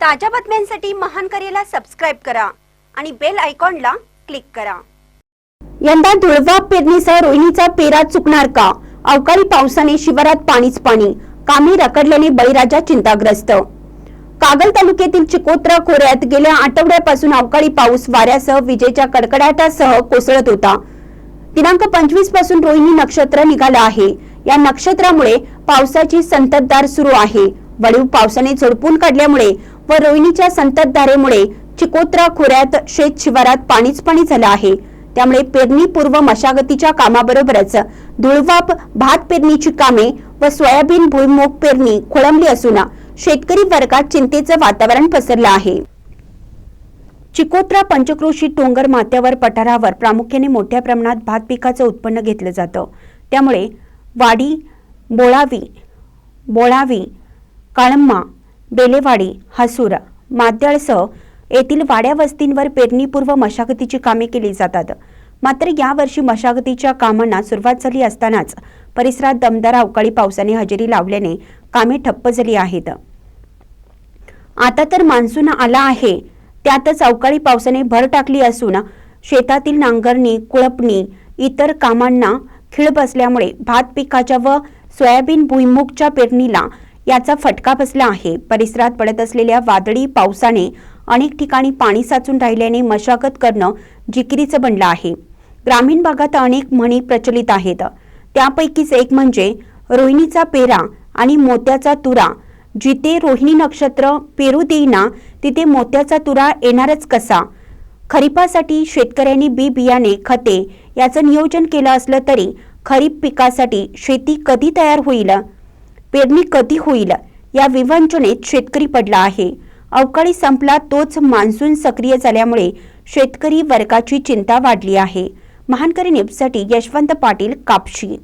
ताज्या बातम्यांसाठी महान करेला सबस्क्राईब करा आणि बेल आयकॉनला क्लिक करा. यंदा धुळवा पेरणीसह रोहिणीचा पेरा चुकणार का? अवकाळी पावसाने शिवारात पाणीच पाणी. कामी रखडल्याने बळीराजा चिंताग्रस्त. कागल तालुक्यातील चिकोत्रा खोऱ्यात गेल्या आठवड्यापासून अवकाळी पाऊस वाऱ्यासह विजेच्या कडकडाटासह कोसळत होता. दिनांक पंचवीसपासून रोहिणी नक्षत्र निघालं आहे. या नक्षत्रामुळे पावसाची संततधार सुरू आहे. वळीव पावसाने झोडपून काढल्यामुळे व रोहिणीच्या संततधारेमुळे चिकोत्रा खोऱ्यात शेत शिवारात पाणीच पाणी झालं आहे. त्यामुळे पेरणीपूर्व मशागतीच्या कामाबरोबरच धुळवाप भात पेरणीची कामे व सोयाबीन भुईमूग पेरणी खोळंबली असून शेतकरी वर्गात चिंतेचं वातावरण पसरलं आहे. चिकोत्रा पंचक्रोशी डोंगर माथ्यावर पठारावर प्रामुख्याने मोठ्या प्रमाणात भात पिकाचं उत्पन्न घेतलं जातं. त्यामुळे वाडी बोळावी बोळावी काळंमा बेलेवाडी हसूर. माद्याळसह येथील वाड्या वस्तींवर पेरणीपूर्व मशागतीची कामे केली जातात. मात्र यावर्षी मशागतीच्या कामांना सुरुवात झाली असतानाच परिसरात दमदार अवकाळी पावसाने हजेरी लावल्याने कामे ठप्प झाली आहेत. आता तर मान्सून आला आहे. त्यातच अवकाळी पावसाने भर टाकली असून शेतातील नांगरणी कुळपणी इतर कामांना खिळ बसल्यामुळे भात पिकाच्या व सोयाबीन भुईमुगच्या पेरणीला याचा फटका बसला आहे. परिसरात पडत असलेल्या वादळी पावसाने अनेक ठिकाणी पाणी साचून राहिल्याने मशागत करणं जिकिरीचं बनलं आहे. ग्रामीण भागात अनेक म्हणी प्रचलित आहेत. त्यापैकीच एक म्हणजे रोहिणीचा पेरा आणि मोत्याचा तुरा. जिथे रोहिणी नक्षत्र पेरू देईना तिथे मोत्याचा तुरा येणारच कसा? खरीपासाठी शेतकऱ्यांनी बी बियाणे खते याचं नियोजन केलं असलं तरी खरीप पिकासाठी शेती कधी तयार होईल? पेरणी कधी होईल? या विवंचनेत शेतकरी पडला आहे. अवकाळी संपला तोच मान्सून सक्रिय झाल्यामुळे शेतकरी वर्गाची चिंता वाढली आहे. महानकरी न्यूजसाठी यशवंत पाटील कापशी.